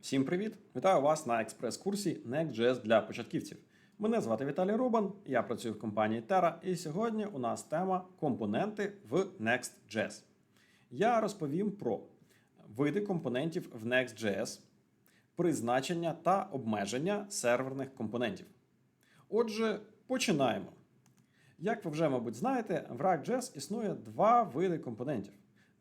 Всім привіт! Вітаю вас на експрес-курсі Next.js для початківців. Мене звати Віталій Рубан, я працюю в компанії Terra, і сьогодні у нас тема компоненти в Next.js. Я розповім про види компонентів в Next.js, призначення та обмеження серверних компонентів. Отже, починаємо. Як ви вже, мабуть, знаєте, в React.js існує два види компонентів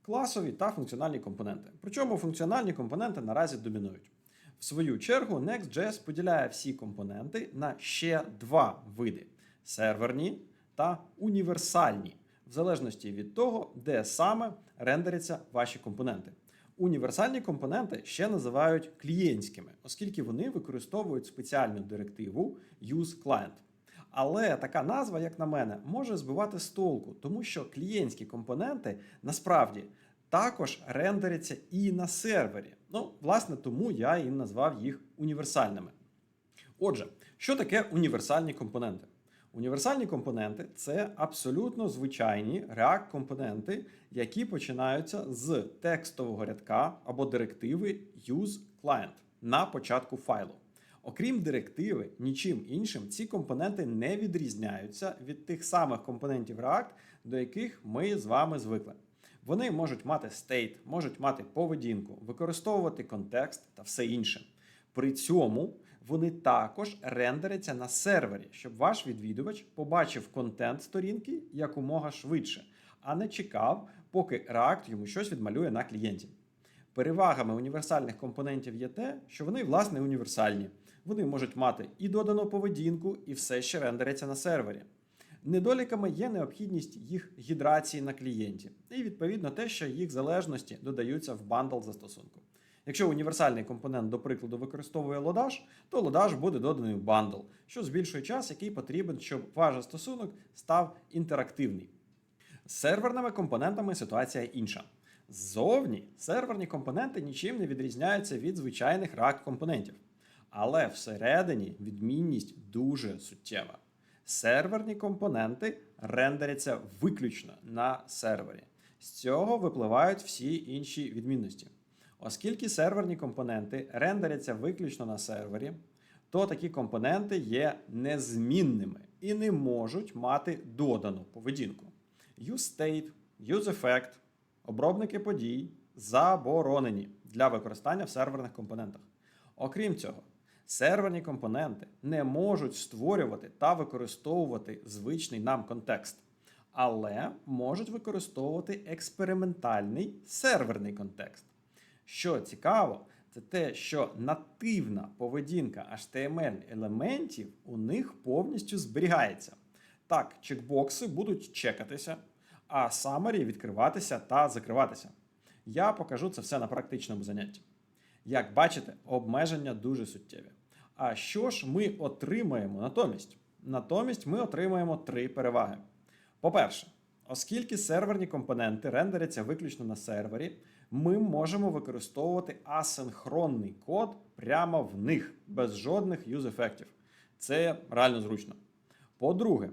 класові та функціональні компоненти. Причому функціональні компоненти наразі домінують. В свою чергу, Next.js поділяє всі компоненти на ще два види: серверні та універсальні, в залежності від того, де саме рендеряться ваші компоненти. Універсальні компоненти ще називають клієнтськими, оскільки вони використовують спеціальну директиву useClient. Але така назва, як на мене, може збивати з толку, тому що клієнтські компоненти насправді також рендеряться і на сервері. Ну, власне, тому я і назвав їх універсальними. Отже, що таке універсальні компоненти? Універсальні компоненти це абсолютно звичайні React-компоненти, які починаються з текстового рядка або директиви useClient на початку файлу. Окрім директиви, нічим іншим ці компоненти не відрізняються від тих самих компонентів React, до яких ми з вами звикли. Вони можуть мати state, можуть мати поведінку, використовувати контекст та все інше. При цьому вони також рендеряться на сервері, щоб ваш відвідувач побачив контент сторінки якомога швидше, а не чекав, поки React йому щось відмалює на клієнті. Перевагами універсальних компонентів є те, що вони, власне, універсальні. Вони можуть мати і додану поведінку, і все ще рендеряться на сервері. Недоліками є необхідність їх гідрації на клієнті, і відповідно те, що їх залежності додаються в бандл застосунку. Якщо універсальний компонент, до прикладу, використовує лодаж, то лодаж буде доданий в бандл, що збільшує час, який потрібен, щоб ваш застосунок став інтерактивний. З серверними компонентами ситуація інша. Ззовні серверні компоненти нічим не відрізняються від звичайних React компонентів. Але всередині відмінність дуже суттєва. Серверні компоненти рендеряться виключно на сервері. З цього випливають всі інші відмінності. Оскільки серверні компоненти рендеряться виключно на сервері, то такі компоненти є незмінними і не можуть мати додану поведінку. UseState, UseEffect, обробники подій заборонені для використання в серверних компонентах. Окрім цього, серверні компоненти не можуть створювати та використовувати звичний нам контекст, але можуть використовувати експериментальний серверний контекст. Що цікаво, це те, що нативна поведінка HTML-елементів у них повністю зберігається. Так, чекбокси будуть чекатися, а summary відкриватися та закриватися. Я покажу це все на практичному занятті. Як бачите, обмеження дуже суттєві. А що ж ми отримаємо натомість? Натомість ми отримаємо три переваги. По-перше, оскільки серверні компоненти рендеряться виключно на сервері, ми можемо використовувати асинхронний код прямо в них без жодних юз-ефектів. Це реально зручно. По-друге,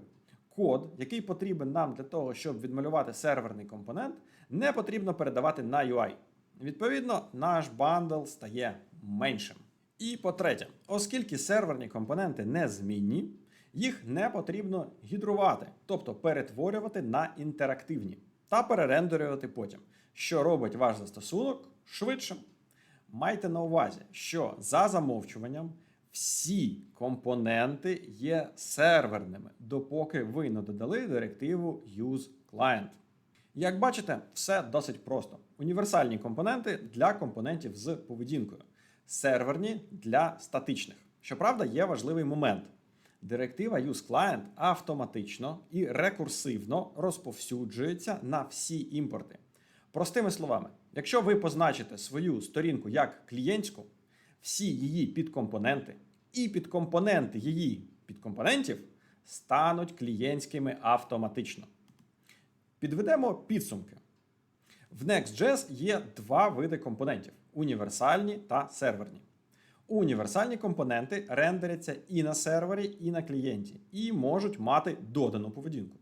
код, який потрібен нам для того, щоб відмалювати серверний компонент, не потрібно передавати на UI. Відповідно, наш бандл стає меншим. І по-третє, оскільки серверні компоненти незмінні, їх не потрібно гідрувати, тобто перетворювати на інтерактивні та перерендерювати потім, що робить ваш застосунок швидшим. Майте на увазі, що за замовчуванням всі компоненти є серверними, допоки ви не додали директиву useClient. Як бачите, все досить просто. Універсальні компоненти для компонентів з поведінкою, серверні для статичних. Щоправда, є важливий момент. Директива useClient автоматично і рекурсивно розповсюджується на всі імпорти. Простими словами, якщо ви позначите свою сторінку як клієнтську, всі її підкомпоненти і підкомпоненти її підкомпонентів стануть клієнтськими автоматично. Підведемо підсумки. В Next.js є два види компонентів: універсальні та серверні. Універсальні компоненти рендеряться і на сервері, і на клієнті, і можуть мати додану поведінку.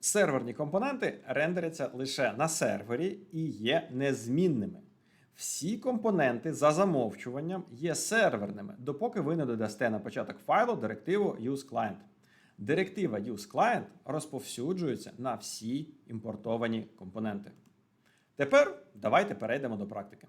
Серверні компоненти рендеряться лише на сервері і є незмінними. Всі компоненти за замовчуванням є серверними, допоки ви не додасте на початок файлу директиву useClient. Директива useClient розповсюджується на всі імпортовані компоненти. Тепер давайте перейдемо до практики.